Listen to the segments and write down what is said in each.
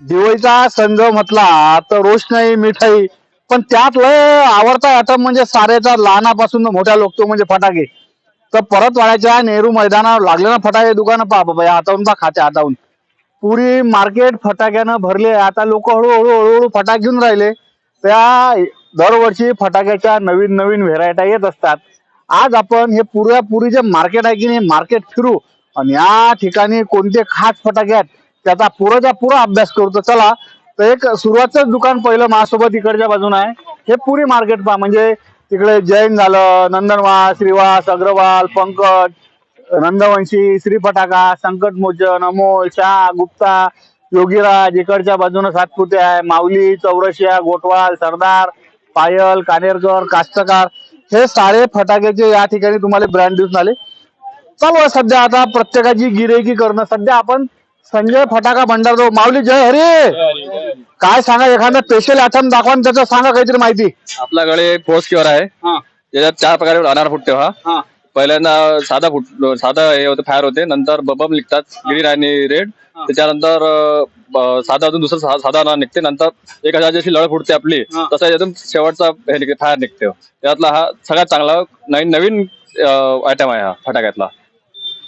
दिवाळीचा सण म्हटला तर रोषणाई मिठाई. पण त्यात लय आवडता आयटम म्हणजे साऱ्याचा लहानापासून मोठ्या लोक तो म्हणजे फटाके. तर परत वाड्याच्या नेहरू मैदानावर लागले ना फटाके दुकानं पहा बाबा या पहा खाते हाताहून पुरी मार्केट फटाक्यानं भरले आता लोक हळूहळू हळूहळू फटाके घेऊन राहिले. त्या दरवर्षी फटाक्याच्या नवीन नवीन व्हेरायट्या येत असतात. आज आपण हे पुऱ्यापुरी जे मार्केट आहे की नाही मार्केट फिरू. आणि या ठिकाणी कोणते खास फटाके आहेत त्याचा पुराचा पुरा अभ्यास करतो चला तर एक सुरुवातच दुकान पहिलं माझ्यासोबत इकडच्या बाजून आहे. हे पुरी मार्केट पहा. म्हणजे तिकडे जैन झालं नंदनवास श्रीवास अग्रवाल पंकज नंदवंशी श्री फटाका संकट मोचन अमोल शाह गुप्ता योगीराज इकडच्या बाजूने सातपुते आहे. माऊली चौरशिया गोटवाल सरदार पायल कानेरकर कास्तकार. हे सारे फटाक्याचे या ठिकाणी तुम्हाला ब्रँड दिसून आले. चालू आहे सध्या आता प्रत्येकाची गिरेकी करणं. सध्या आपण संजय फटाका भंडार जो माऊली जय हरी! काय सांगा एखादा स्पेशल आयटम दाखवा त्याचं सांगा काहीतरी माहिती. आपल्याकडे एक पोस्ट किवर आहे. त्याच्यात चार प्रकारे राहणार फुटते हा. पहिल्यांदा साधा फुट साधा हे होते फायर होते. नंतर बबम निघतात. ग्रीन आणि रेड त्याच्यानंतर अं, साधा अजून दुसरं सा- साधा रान निघते. नंतर एक हजार जशी लढ फुटते आपली. तसं याच्यातून शेवटचा हे निघते फायर निघते. त्यातला हा सगळ्यात चांगला नवीन नवीन आयटम आहे हा फटाक्यातला.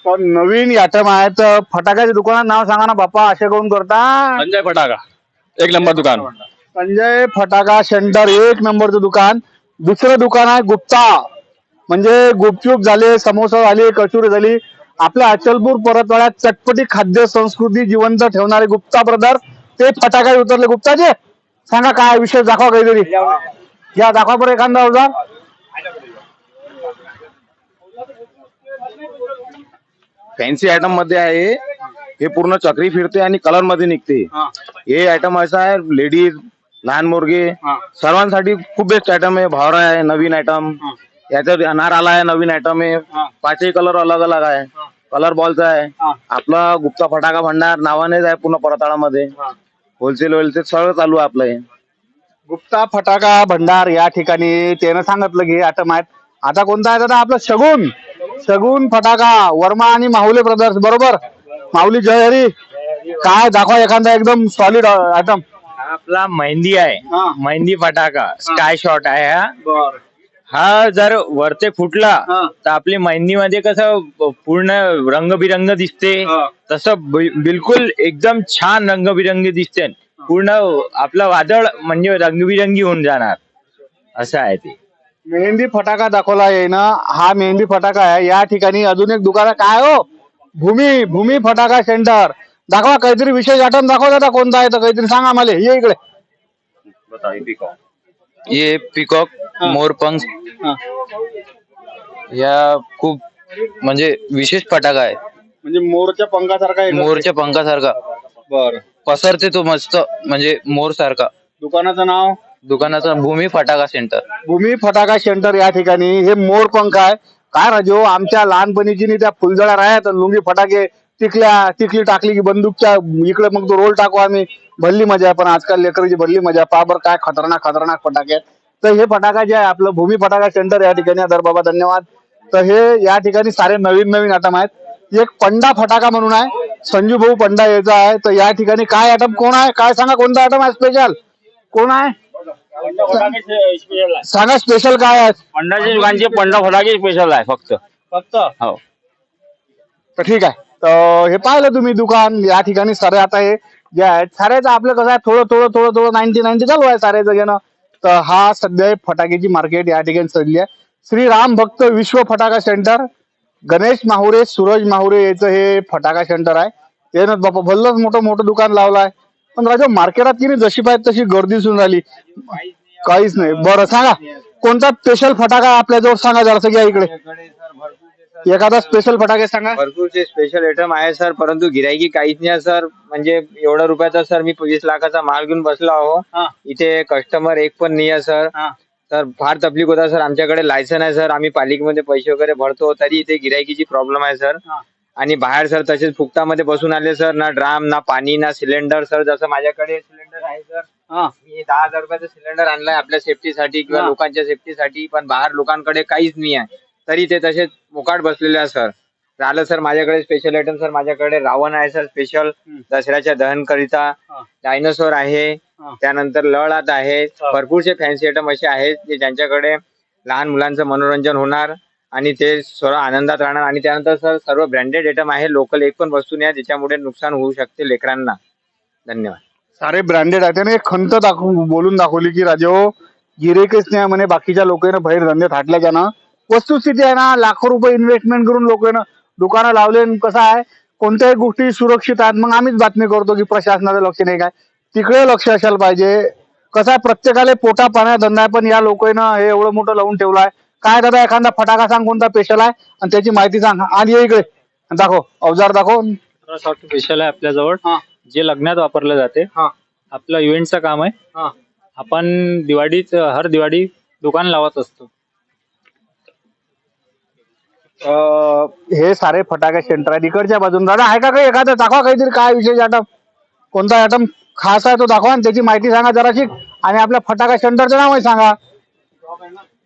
पण नवीन आयटम आहे तर फटाक्याच्या दुकानात नाव सांगा ना बाप्पा असे करून करता. संजय फटाका. एक नंबर दुकान. संजय फटाका सेंटर एक नंबरचं दुकान. दुसरं दुकान आहे गुप्ता. म्हणजे गुपचूप झाले समोसा झाले कचोरी झाली. आपल्या अचलपूर परतवाड्यात चटपटी खाद्य संस्कृती जिवंत ठेवणारे गुप्ता ब्रदर ते फटाका उतरले. गुप्ताचे सांगा काय विषय दाखवा काहीतरी. या दाखवा बरं एखादा अवजार फॅन्सी आयटममध्ये आहे. हे पूर्ण चक्री फिरते आणि कलरमध्ये निघते. हे. आयटम असं आहे लेडीज लहान मुर्गे सर्वांसाठी खूप बेस्ट आयटम आहे. भावरा आहे नवीन आयटम याच्यात अनार आला आहे नवीन आयटम आहे. पाचही कलर अलग अलग आहे. कलर बॉलचा आहे. आपला गुप्ता फटाका भंडार नावानेच आहे पूर्ण परताळामध्ये. होलसेल होलसेल सगळं चालू आहे आपलं हे. गुप्ता फटाका भंडार या ठिकाणी त्यानं सांगितलं की आयटम आहेत आता कोणता आहे? दादा आपलं शगुन. शगुन फटाका वर्मा आणि माहुले ब्रदर्स बरोबर? माऊली जय हरी. काय दाखवा एखादा एकदम सॉलिड आयटम आपला मेहंदी आहे. मेहंदी फटाका. स्काय शॉट आहे हा. बर. हा जर वरते फुटला. तर आपली मेहंदी मध्ये कसं पूर्ण रंगबिरंग दिसते. तसं बिलकुल एकदम छान रंगबिरंगी दिसते. पूर्ण आपलं वादळ म्हणजे रंगबिरंगी होऊन जाणार. असं आहे ते. मेहंदी फटाका दाखवला आहे ना हा मेहंदी फटाका आहे. या ठिकाणी अजून एक दुकान आहे. काय हो? भूमी भूमी फटाका सेंटर. दाखवा काहीतरी विशेष आयटम दाखवा दादा कोणता आहे तर काहीतरी सांगा मला ये इकडे. ये पिकॉक मोरपंख या खूप म्हणजे विशेष फटाका आहे. म्हणजे मोरच्या पंखासारखा आहे का? मोरच्या पंखासारखा. बर. पसरते तो मस्त म्हणजे मोर सारखा दुकानाचं नाव? दुकानाचं भूमी फटाका सेंटर. भूमी फटाका सेंटर या ठिकाणी. हे मोर पंख आहे. काय राजो आमच्या लहानपणीची नी त्या फुलझड्या राहत लुंगी फटाके टिकल्या टिकली टाकली की बंदूकच्या इकडे मग तो रोल टाकू आम्ही. भरली मजा आहे पण आजकाल लेकरची भरली मजा आहे. बर काय खतरनाक खतरनाक फटाके आहेत. तर हे फटाका जे आहे आपलं भूमी फटाका सेंटर या ठिकाणी आहे. बाबा धन्यवाद. तर हे या ठिकाणी सारे नवीन नवीन आयटम आहेत. एक पंडा फटाका म्हणून आहे. संजू भाऊ पंडा याचा आहे. तर या ठिकाणी काय आयटम कोण आहे? काय सांगा कोणता आयटम आहे स्पेशल कोण आहे? सांगा स्पेशल काय आहे? पंडाच्या दुकानचे पंडा फटाके स्पेशल आहे फक्त. फक्त? हो. तर ठीक आहे. तर हे पाहिलं तुम्ही दुकान या ठिकाणी सारे आता हे जे आहेत साऱ्याचं आपलं कसं आहे थोडं थोडं थोडं थोडं नाईन्टी नाईन्टी चालू आहे साऱ्याचं घेणं. तर हा सध्या फटाक्याची मार्केट या ठिकाणी चढली आहे. श्री राम भक्त विश्व फटाका सेंटर गणेश माहुरे सूरज माहुरे याचं हे फटाका सेंटर आहे. त्यानं बाबा भल्लच मोठं मोठं दुकान लावलं आहे. पण राजा मार्केटात की नाही जशी पाहिजे तशी गर्दी दिसून राहिली काहीच नाही. बरं सांगा कोणता स्पेशल फटाका आपल्याजवळ सांगा जरासं घ्या इकडे. एखादा स्पेशल फटाके सांगा. भरपूरचे स्पेशल आयटम आहे सर परंतु गिरायकी काहीच नाही सर म्हणजे एवढ्या रुपयाचा सर मी वीस लाखाचा माल घेऊन बसलो हा. आहो इथे कस्टमर एक पण नाही आहे सर हा. तर फार तकलीफ होता सर आमच्याकडे लायसन आहे सर आम्ही पालिकेमध्ये पैसे वगैरे भरतो तरी इथे गिरायकीची प्रॉब्लेम आहे सर हा. आणि बाहेर सर तसेच फुकटामध्ये बसून आले सर. ना ड्राम ना पाणी ना सिलेंडर सर. जसं माझ्याकडे सिलेंडर आहे सर. हा. मी दहा हजार रुपयाचा सिलेंडर आणलाय आपल्या सेफ्टीसाठी किंवा हा. लोकांच्या सेफ्टीसाठी पण बाहेर लोकांकडे काहीच नाही आहे. तरी ते तसेच मोकाट बसलेले आहे सर. झालं सर माझ्याकडे स्पेशल आयटम सर. माझ्याकडे रावण आहे सर स्पेशल दसऱ्याच्या दहन करिता डायनोसॉर आहे. त्यानंतर लळात आहे. भरपूरसे फॅन्सी आयटम असे आहेत जे ज्यांच्याकडे लहान मुलांचं मनोरंजन होणार. आणि ते सर्व आनंदात राहणार. आणि त्यानंतर सर सर्व ब्रँडेड आयटम आहे. लोकल एक पण वस्तू नाही ज्याच्यामुळे नुकसान होऊ शकते लेकरांना. धन्यवाद. सारे ब्रँडेड आहे त्याने एक खंत दाखवू बोलून दाखवली की राजे हो गिरेकच नाही म्हणे बाकीच्या लोकांना बाहेर धंदे थाटल्याच्या ना वस्तुस्थिती आहे ना लाखो रुपये इन्व्हेस्टमेंट करून लोकांना दुकानं लावले कसं आहे कोणत्याही गोष्टी सुरक्षित आहेत. मग आम्हीच बातमी करतो की प्रशासनाचं लक्ष नाही काय. तिकडे लक्ष असायला पाहिजे. कसं आहे प्रत्येकाला पोटा पाण्या धंदा आहे पण या लोकांना हे एवढं मोठं लावून ठेवलं आहे. काय दादा एखादा फटाका सांग कोणता स्पेशल आहे? आणि त्याची माहिती सांग. आणि ये इकडे. दाखव अवजार दाखव. स्पेशल आहे आपल्याजवळ. हा. जे लग्नात वापरलं जाते. हा. आपलं इव्हेंटचं काम आहे. हा. आपण दिवाळीत हर दिवाळी दुकान लावत असतो. अं, हे सारे फटाके सेंटर आहेत. इकडच्या बाजून. दादा आहे का काही एखादं? दाखवा काहीतरी काय विशेष आयटम कोणता आयटम खास आहे तो दाखवा आणि त्याची माहिती सांगा जराशी. आणि आपल्या फटाका सेंटरचं नावही सांगा.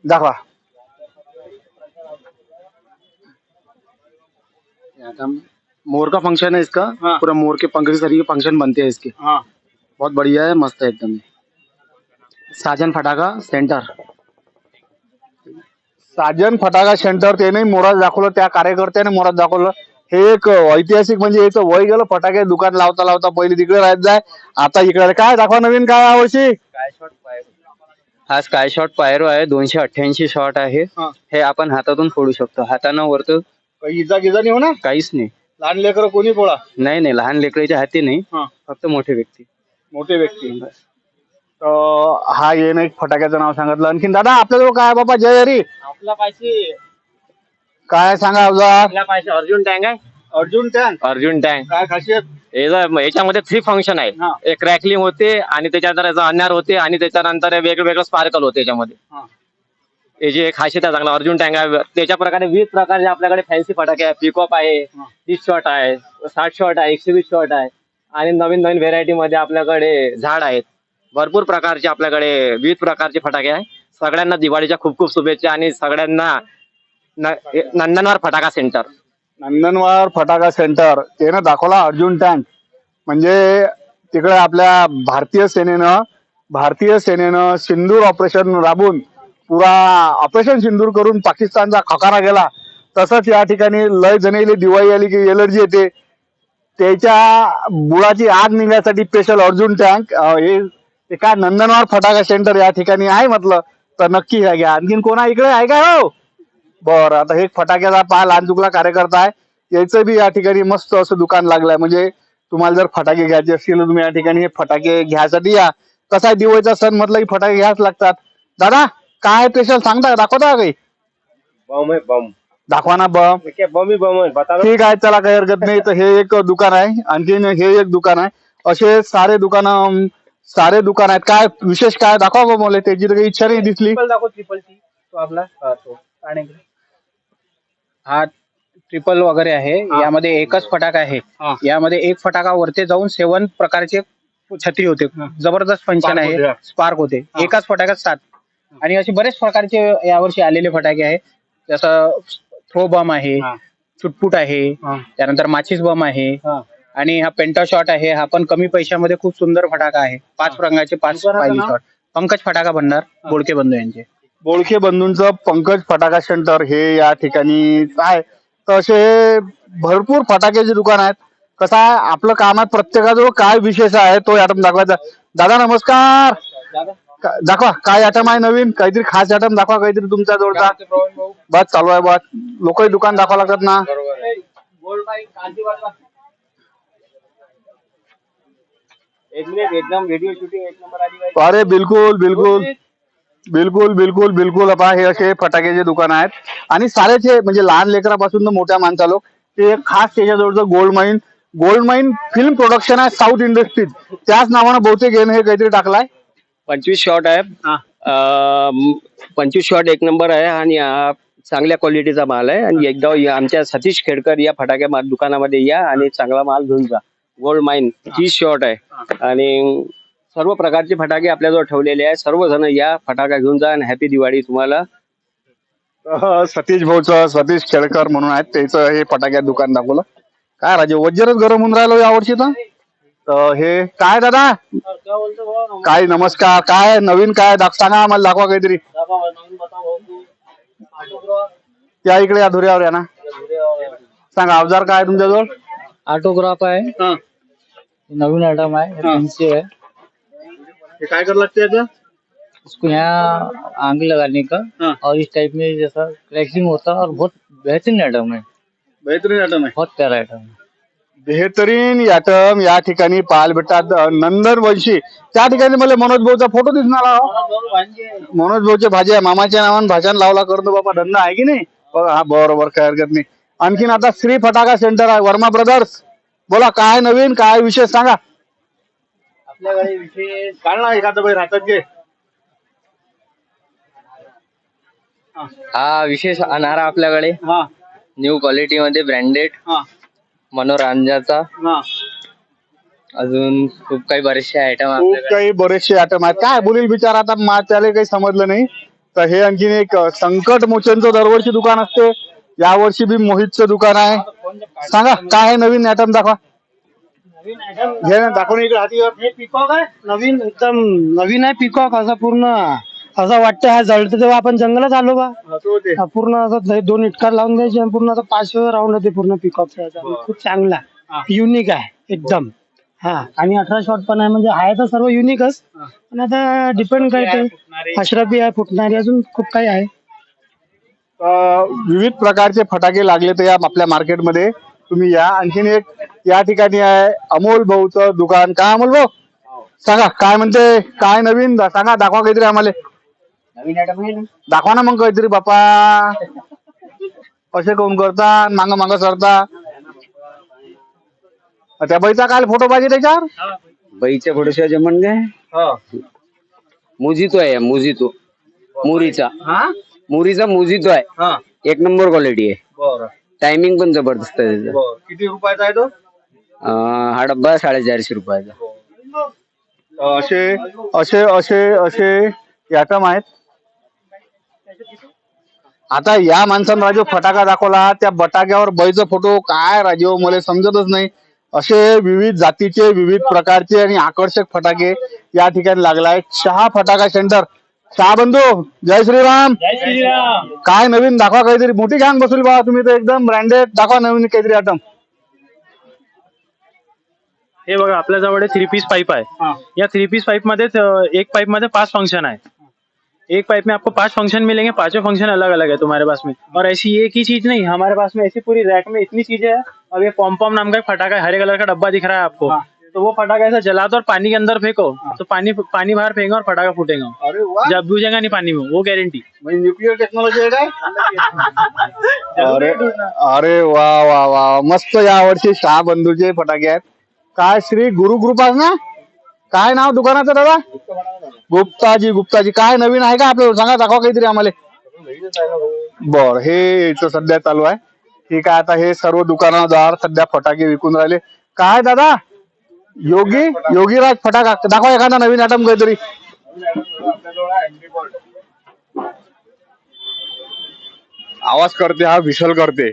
दाखवा. मोर का फंक्शन है इसका हाँ। पूरा मोर के पंख तरीके फंक्शन बनते हैं इसके। हाँ। बहुत बढ़िया है मस्त है एकदम। साजन फटाका सेंटर साजन फटाका सेंटर त्याने मोरात दाखवलं त्या कार्यकर्त्याने मोरात दाखवलं. हे एक ऐतिहासिक म्हणजे याचं वय गेलं फटाके दुकान लावता लावता पहिले तिकडे राहत जाय. आता इकडे. काय दाखवा नवीन काय यावर्षी हा स्काय शॉट पायरो आहे दोनशे अठ्ठ्याऐंशी शॉट आहे. हा. हे आपण हातातून फोडू शकतो. हातानं वरतो काही इजा गिजा नाही होणार काहीच नाही. लहान लेकर कोणी पोळा नाही नाही लहान लेकराच्या हाती नाही. हा. फक्त मोठे व्यक्ती. मोठे व्यक्ती. तर हा येणं एक फटाक्याचं नाव सांगितलं. आणखीन दादा आपल्याजवळ काय आहे बाबा? जय हरी. आपला पाहिजे काय सांगा आपला पाहिजे अर्जुन टँक आहे. अर्जुन टँक अर्जुन टँक काय खासियत? याच्यामध्ये थ्री फंक्शन हा. आहे एक क्रॅकलिंग होते आणि त्याच्यानंतर याचा अन्यार होते आणि त्याच्यानंतर वेगळं वेगळं स्पार्कल होते याच्यामध्ये. हा. हे जे खासियत आहे चांगला अर्जुन टँक आहे त्याच्या प्रकारे विविध प्रकारचे आपल्याकडे फॅन्सी फटाके आहे. पिकॉप आहे तीस शॉट आहे साठ शॉट आहे एकशे वीस शॉट आहे. आणि नवीन नवीन व्हेरायटी मध्ये आपल्याकडे झाड आहेत. भरपूर प्रकारचे आपल्याकडे विविध प्रकारचे फटाके आहे. सगळ्यांना दिवाळीच्या खूप खूप शुभेच्छा आणि सगळ्यांना नंदनवार फटाका सेंटर नंदनवार फटाका सेंटर त्यानं दाखवला अर्जुन टँक. म्हणजे तिकडे आपल्या भारतीय सेनेनं भारतीय सेनेनं सिंदूर ऑपरेशन राबून पुरा ऑपरेशन सिंदूर करून पाकिस्तानचा खकारा गेला. तसंच या ठिकाणी लय जणेली दिवाळी आली की एलर्जी येते. त्याच्या बुडाची आग निघण्यासाठी स्पेशल अर्जुन टँक हे एका नंदनवार फटाका सेंटर या ठिकाणी आहे म्हटलं. तर नक्की घ्या आणखीन कोणा इकडे आहे का हो? बरं आता हे फटाक्याचा पहा लहान चुकला कार्यकर्ता आहे. याचं बी या ठिकाणी मस्त असं दुकान लागलंय. म्हणजे तुम्हाला जर फटाके घ्यायचे असतील तुम्ही या ठिकाणी हे फटाके घ्यायसाठी या. कसा आहे दिवाळीचा सण म्हटलं की फटाके घ्यायच लागतात. दादा काय स्पेशल सांगता दाखवता काही? बम आहे बम. दाखवा ना बम. बम ही बम बता ठीक आहे चला काही हरकत नाही. तर हे एक दुकान आहे. आणखीन हे एक दुकान आहे. असे सारे दुकान सारे दुकान आहेत. काय विशेष काय दाखवा बा मला. त्याची तर काही इच्छा नाही दिसली. दाखव ट्रिपल टी तो आपला हा, तो. आणि हा ट्रिपल वगैरे आहे. यामध्ये एकच फटाका आहे. हा. यामध्ये एक फटाका वरती जाऊन सेवन प्रकारचे छत्री होते. जबरदस्त फंक्शन Spark होते, आहे हा. स्पार्क होते. एकाच फटाक्यात सात आणि असे बरेच प्रकारचे यावर्षी आलेले फटाके आहे जसं थ्रो बम आहे हा. चुटपुट आहे हा. त्यानंतर माचीस बम आहे हा. आणि हा पेंटा शॉट आहे. हा पण कमी पैशामध्ये खूप सुंदर फटाका आहे. पाच रंगाचे पाच दुकानाचं नाव? शॉट. पंकज फटाका भंडार बोडके बंधू यांचे. बोळखे बंधूंचं पंकज फटाका सेंटर हे या ठिकाणी आहे. तर असे भरपूर फटाक्याचे दुकान आहेत. कसं आहे आपलं काम आहे प्रत्येकाजवळ काय विशेष आहे तो आयटम दाखवायचा. दादा नमस्कार. का- दाखवा काय आयटम आहे नवीन? काहीतरी खास आयटम दाखवा काहीतरी तुमच्या जवळचा बस चालू आहे बस. लोकही दुकान दाखवा लागतात ना. एक मिनिट एकदम व्हिडिओ शूटिंग एक नंबर आली पाहिजे. अरे बिलकुल बिलकुल. बिलकुल बिलकुल बिलकुल. पहा हे असे फटाक्याचे दुकान आहेत. आणि सारेचे म्हणजे लहान लेकरापासून तर मोठ्या माणसालो ते एक खास त्याच्याजवळचं gold mine gold mine film production आहे साऊथ इंडस्ट्रीज त्याच नावानं बहुतेक यानं हे काहीतरी टाकलाय. पंचवीस शॉट आहे. अं, पंचवीस शॉट एक नंबर आहे आणि हा चांगल्या क्वालिटीचा माल आहे. आणि एकदा या- आमच्या सतीश खेडकर या फटाक्या मा- दुकानामध्ये या आणि चांगला माल घेऊन जा. गोल्ड माइन तीस शॉट आहे. आणि सर्व प्रकारचे फटाके आपल्याजवळ ठेवलेले आहे. सर्वजण या फटाका घेऊन जा आणि हॅपी दिवाळी तुम्हाला. अह, सतीश भाऊचं सतीश खेळकर म्हणून आहेत. त्याचं हे फटाक्यात दुकान दाखवलं. काय राजे वज्रच गरम होऊन राहिलो यावर्षी तर? तर हे काय दादा? काय नमस्कार. काय नवीन काय? दाख सांगा आम्हाला दाखवा काहीतरी. त्या इकडे या धुऱ्यावर या ना. सांगा अवजार काय आहे तुमच्याजवळ? ऑटोग्राफ आहे. नवीन आइटम है फैंसी है हे काय करायला लागते याचं? इसको यहाँ आग लगाने का और इस टाइप में जैसा क्रैकिंग होता है और बहुत बेहतरीन आइटम है। बेहतरीन आयटम आहे. बहुत प्यारा आइटम है। बेहतरीन आयटम या ठिकाणी पाहायला भेटतात. अं, नंदन वंशी त्या ठिकाणी मला मनोज भाऊचा फोटो दिसणार आहे. मनोज भाऊचे भाजी आहे मामाच्या नावानं भाषण लावला करतो बाबा धंदा आहे की नाही? बघा, हा बरोबर काय हरकत नाही. आणखीन आता श्री फटाका सेंटर आहे वर्मा ब्रदर्स बोला काय नवीन काय विशेष सांगा? आपल्याकडे विशेष काढ ना एखादं बाई राहतात घे हा विशेष अनारा आपल्याकडे. हा. न्यू क्वालिटी मध्ये ब्रँडेड हा. मनोरंजनाचा. हा. अजून खूप काही बरेचसे आयटम खूप आपल्याकडे. काही बरेचसे आयटम आहेत. काय बोलील बिचार आता मा त्याला काही समजलं नाही. तर हे आणखीन एक अं, संकट मोचनचं दरवर्षी दुकान असते. यावर्षी बी मोहितचं दुकान आहे. सांगा काय आहे नवीन आयटम दाखवा. घे ना दाखवून इकडे हाती. हे पिकॉक आहे? नवीन एकदम नवीन आहे पिकॉक असं पूर्ण. असं वाटतं हा जळतं तेव्हा आपण जंगलात आलो बा. असं होते हा पूर्ण असं दोन इटकार लावून द्यायचे आणि पूर्ण असं पाच राऊंड होते पूर्ण पिकॉकचा खूप चांगला. युनिक आहे एकदम. हा आणि अठरा शॉट पण आहे म्हणजे आहे तर सर्व युनिकच पण आता डिपेंड करते. अशरफी आहे फुटणारी अजून खूप काही आहे. अं, विविध प्रकारचे फटाके लागले तर या आपल्या मार्केटमध्ये तुम्ही या. आणखीन एक या ठिकाणी आहे अमोल भाऊचं दुकान. काय अमोल भाऊ? सांगा काय म्हणते? काय नवीन? दा- सांगा दाखवा काहीतरी आम्हाला. नवीन आयटम आहे ना. दाखवा ना मग काहीतरी बापा असे कोण करता? मांग मांग सरता. त्या बाईचा काय फोटो पाहिजे त्याच्यावर? बाईच्या फोटोशिवाय जमन काय? मुजितो आहे मुजितो मुरीचा. मुरीचा मुजितो आहे. एक नंबर क्वालिटी आहे. बरं. टायमिंग पण जबरदस्त आहे त्याचा. किती रुपयाचा आहे तो? अं, हा डब्बा साडेचारशे रुपयाचा. असे असे असे असे ॲटम आहेत. आता या माणसानं राजू फटाका दाखवला त्या बटाक्यावर बैचा फोटो काय राजू मला समजतच नाही. असे विविध जातीचे विविध प्रकारचे आणि आकर्षक फटाके या ठिकाणी लागलाय. शहा फटाका सेंटर. शहा बंधू जय श्रीराम. काय नवीन दाखवा काहीतरी. मोठी गँग बसवली बाबा तुम्ही तर एकदम ब्रँडेड दाखवा नवीन काहीतरी आयटम हे बघा आपल्या जवळ थ्री पीस पाइप आहे. या थ्री पीस पाइपमध्ये एक पाइपमध्ये पांच फंक्शन है एक पाइप में आपको पाँच फ़ंक्शन मिलेंगे पाँचों फ़ंक्शन अलग अलग है तुम्हारे पास में। और ऐसी एक ही चीज़ नहीं हमारे पास में ऐसी पूरी रैक में इतनी चीज़ें है। अब ये पॉम पॉम नाम का फटाका हरे कलर का डब्बा दिख रहा है आपको। तो वो फटाका ऐसा जला दो और पानी के अंदर फेंको। तो पानी पानी बाहर फेंको और फटाका फूटेगा। अरे जब बुझेगा नहीं पानी में वो गारंटी न्यूक्लियर टेक्नॉलॉजी अरे अरे वा वा वा मस्त या वर्षी शहा बंधूचे फटाके। आहेत काय श्री गुरु कृपास ना? काय नाव दुकानाचं दादा? गुप्ताजी गुप्ताजी. काय नवीन आहे का आपल्याला? सांगा दाखवा काहीतरी आम्हाला. बर हे इथं सध्या चालू आहे. ठीक आहे आता हे सर्व दुकानदार सध्या फटाके विकून राहिले. काय दादा? योगी? योगीराज फटाका. दाखवा एखादा नवीन आयटम काहीतरी. आवाज करते हा विशल करते.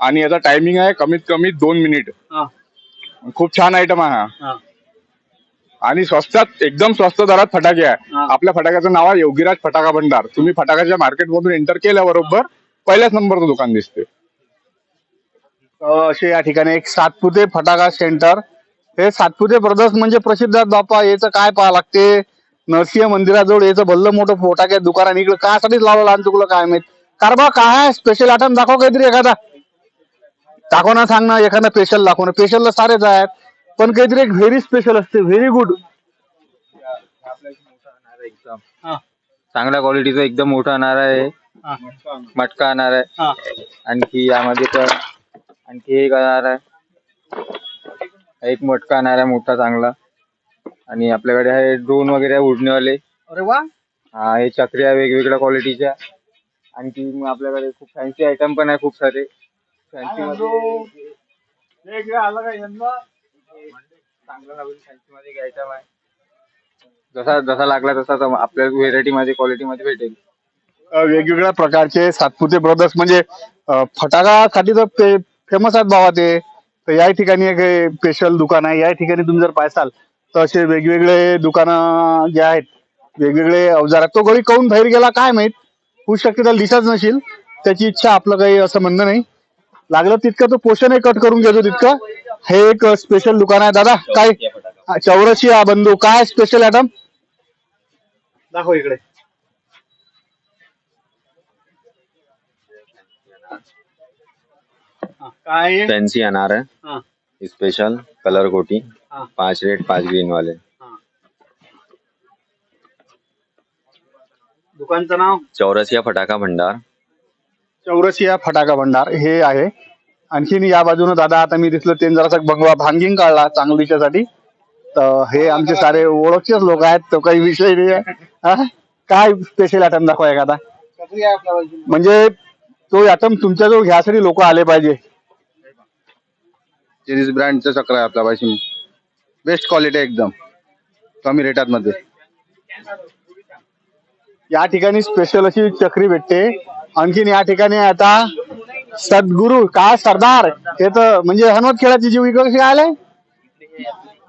आणि याचा टायमिंग आहे कमीत कमी दोन मिनिट खूप छान आयटम आहे हा. आणि स्वस्तात एकदम स्वस्त दरात फटाके आहे. आपल्या फटाक्याचं नाव आहे योगीराज फटाका भंडार. तुम्ही फटाक्याच्या मार्केट मधून एंटर केल्याबरोबर पहिल्याच नंबरचं दुकान दिसते असे या ठिकाणी एक सातपुते फटाका सेंटर. हे सातपुते ब्रदर्स म्हणजे प्रसिद्ध आहेत बापा याचं काय पाहा लागते? नरसिंह मंदिराजवळ याचं भल्लं मोठं फटाक्यात दुकान आणि इकडे कासाठीच लावलं लहान तुकलं काय माहीत? कारबा काय स्पेशल आयटम दाखव काहीतरी एखादा. दाखव ना सांग ना एखादा स्पेशल दाखव ना. स्पेशलला सारेच आहेत. पण काहीतरी एक व्हेरी स्पेशल असते व्हेरी गुड चांगल्या क्वालिटीचा एकदम मोठा अनार आहे. मटका अनार आहे. आणखी यामध्ये तर आणखी एक अनार आहे. एक मटका अनार आहे मोठा चांगला. आणि आपल्याकडे आहे ड्रोन वगैरे आहे उडणेवाले अरे वा. हा हे चक्री आहे वेगवेगळ्या क्वालिटीच्या आणखी मग आपल्याकडे खूप फॅन्सी आयटम पण आहे खूप सारे. फॅन्सी मध्ये चांगला नवीन आहे. जसा जसा लागला तसा तो आपल्या व्हेरायटी मध्ये क्वालिटी मध्ये भेटेल. अ, वेगवेगळ्या प्रकारचे सातपुते ब्रदर्स म्हणजे अ, फटाकासाठी तर ते फेमस आहेत बाबा ते. तर या ठिकाणी एक स्पेशल दुकान आहे. या ठिकाणी तुम्ही जर पाहसाल तर असे वेगवेगळे दुकानं जे आहेत वेगवेगळे अवजार. आहेत तो गडी काऊन बाहेर गेला काय माहीत? होऊ शकते त्याला दिसत नशील. त्याची इच्छा आपलं काही असं म्हणणं नाही. लागलं तितकं तो पोषणही कट करून घेतो तितकं. हे एक स्पेशल दुकान आहे दादा. काय? चौरशी हा बंधू. काय स्पेशल आयटम दाखव इकडे. काय आहे? फैंसी अनार है हाँ, स्पेशल कलर कोटी. हाँ. पांच रेड पांच ग्रीन वाले. दुकानचं नाव? चौरसिया फटाका भंडार. चौरसिया फटाका भंडार. हे आहे. आणखीन या बाजूने दादा आता मी दिसलो ते जरासा बंगवा भांगिंग काढला चांगलीच्यासाठी. तर हे आमचे सारे ओळखचेच लोक आहेत तो काही विषय नाही आहे. हा? काय स्पेशल आयटम दाखवा एखादा? म्हणजे तो आयटम तुमच्याजवळ घ्यासाठी लोक आले पाहिजे. ब्रँडचं चक्र आहे आपल्या पाशी बेस्ट क्वालिटी एकदम. कमी रेटात मध्ये या ठिकाणी स्पेशल अशी चक्री भेटते. आणखीन या ठिकाणी आता सद्गुरु काय सरदार? हे तर म्हणजे हनुमत खेळाची जीव इकडे आले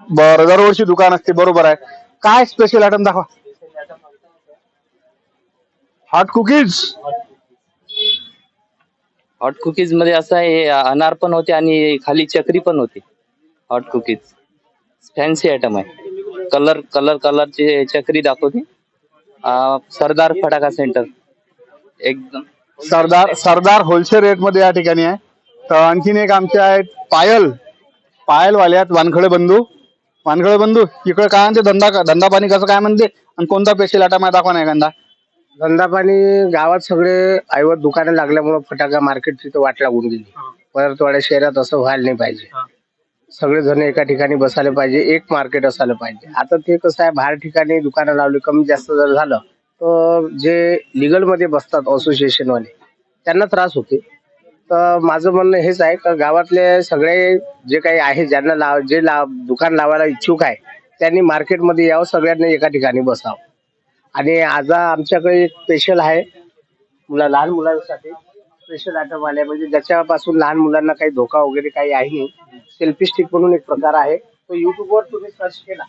बर दरवर्षी दुकान असते बरोबर आहे. काय स्पेशल आयटम दाखवा. हॉट कुकीज हॉट कुकीजमध्ये असं आहे अनार पण होते आणि खाली चक्री पण होती. हॉट कुकीज फॅन्सी आयटम आहे. कलर कलर कलरची चक्री दाखवते. सरदार फटाका सेंटर एकदम. सरदार सरदार होलसेल रेटमध्ये या ठिकाणी आहे. तर आणखीन एक आमचे आहेत पायल. पायल वाले आहेत वानखडे बंधू. वानखडे बंधू इकडे काय म्हणते धंदा धंदा पाणी कसं काय म्हणते? आणि कोणता स्पेशल आयटम आहे दाखवा ना एखादा. धंदा पाणी गावात सगळे ऐवत दुकानं लागल्यामुळे फटाका मार्केट तिथं वाट लागून गेली. परतवाड्या शहरात असं व्हायला नाही पाहिजे. सगळे जण एका ठिकाणी बसायला पाहिजे एक मार्केट असायला पाहिजे. आता ते कसं आहे बाहेर ठिकाणी दुकानं लावली कमी जास्त जर झालं जे लिगलमध्ये बसतात असोसिएशनवाले त्यांना त्रास होते. तर माझं म्हणणं हेच आहे का गावातले सगळे जे काही आहे ज्यांना लाव जे लाव दुकान लावायला इच्छुक आहे त्यांनी मार्केटमध्ये यावं सगळ्यांनी एका ठिकाणी बसावं. आणि आज आमच्याकडे एक स्पेशल आहे मुला लहान मुलांसाठी स्पेशल आयटम आले म्हणजे ज्याच्यापासून लहान मुलांना काही धोका वगैरे काही आहे नाही सेल्फी स्टिक म्हणून एक प्रकार आहे. तो युट्यूबवर तुम्ही सर्च केला.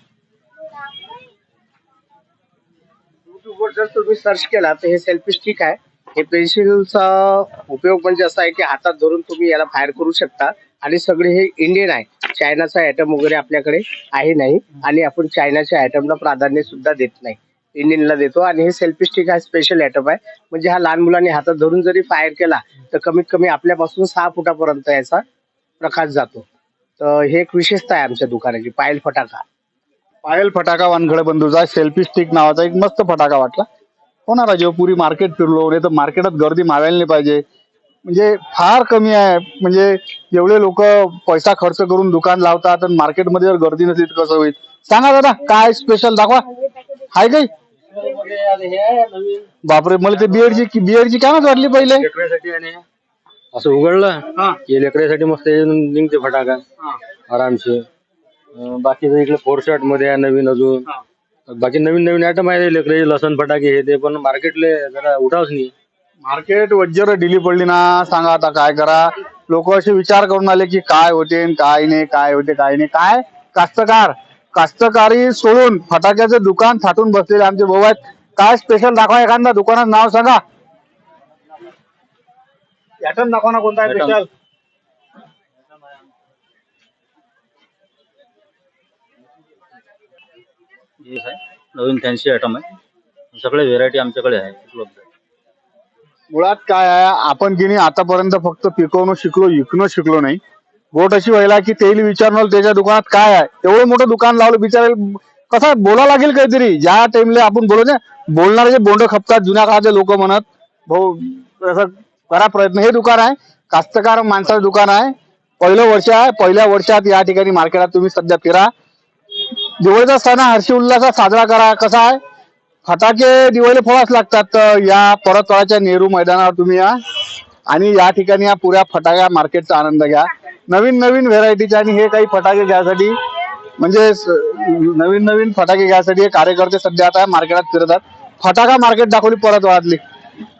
युट्यूबवर जर तुम्ही सर्च केला तर हे सेल्फी स्टिक आहे. हे पेन्सिलचा उपयोग म्हणजे असा आहे की हातात धरून तुम्ही याला फायर करू शकता. आणि सगळे हे इंडियन आहे. चायनाचा आयटम वगैरे आपल्याकडे आहे नाही. आणि आपण चायनाच्या आयटमला प्राधान्य सुद्धा देत नाही. इंडियनला देतो. आणि हे सेल्फी स्टिक हा स्पेशल आयटम आहे. म्हणजे हा लहान मुलांनी हातात धरून जरी फायर केला तर कमीत कमी आपल्यापासून सहा फुटापर्यंत याचा प्रकाश जातो. तर हे एक विशेषता आहे आमच्या दुकानाची पायल फटाका. पायल फटाका वानखडे बंधूचा सेल्फी स्टिक नावाचा एक मस्त फटाका वाटला. होणार जेव्हा पुरी मार्केट फिरलो नाही तर मार्केटात गर्दी मावायला नाही पाहिजे. म्हणजे फार कमी आहे. म्हणजे जेवढे लोक पैसा खर्च करून दुकान लावतात आणि मार्केटमध्ये जर गर्दी नसली तर कसं होईल? सांगा दादा काय स्पेशल दाखवा. हाय काही बापरे मला ते बिअरची बिअरची काय वाटली पहिले. असं उघडलं की लेकरासाठी मस्त निघते फटाका. आरामशी अं, बाकीचं इकडे फोर शॉटमध्ये आहे नवीन अजून. बाकी नवीन नवीन आयटम आहे लेकरे लसण फटाके हे ते पण मार्केटले जरा उठावच नाही मार्केट वज्जर डिली पडली ना सांगा आता काय करा. लोक असे विचार करून आले की काय होते आणि काय नाही काय होते काय नाही. काय? कास्तकार. कास्तकारी सोडून फटाक्याचं दुकान थाटून बसलेले आमचे भाऊ आहेत. काय स्पेशल दाखवा एखादा दुकानाचं नाव सांगा. पॅटर्न दाखवा ना कोणता आहे स्पेशल नवीन फॅन्सी आयटम आहे. सगळे व्हेरायटी आमच्याकडे आहे उपलब्ध मुळात काय आहे आपण की नाही आतापर्यंत फक्त पिकवणं शिकलो विकणं शिकलो नाही. गोट अशी व्हायला की तेल विचारणार त्याच्या दुकानात काय आहे? एवढं मोठं दुकान लावलं बिचारायला कसं बोला लागेल काहीतरी? ज्या टाइमला आपण बोलत ना बोलणारे जे बोंड खपतात जुन्या काळातले लोक म्हणत भाऊ असं करा प्रयत्न. हे दुकान आहे कास्तकार माणसाचं दुकान आहे. पहिलं वर्ष आहे पहिल्या वर्षात या ठिकाणी मार्केटात तुम्ही सध्या फिरा. दिवाळीचा सण हर्षी उल्हासात साजरा करा. कसा आहे? फटाके दिवाळी फोडाच लागतात. तर या परतवाड्याच्या नेहरू मैदानावर तुम्ही या. आणि या ठिकाणी या पुऱ्या फटाक्या मार्केटचा आनंद घ्या. नवीन नवीन व्हेरायटीचे आणि हे काही फटाके घ्यायसाठी म्हणजे नवीन नवीन फटाके घ्यायसाठी हे कार्यकर्ते सध्या आता मार्केटात फिरतात. फटाका मार्केट दाखवली परत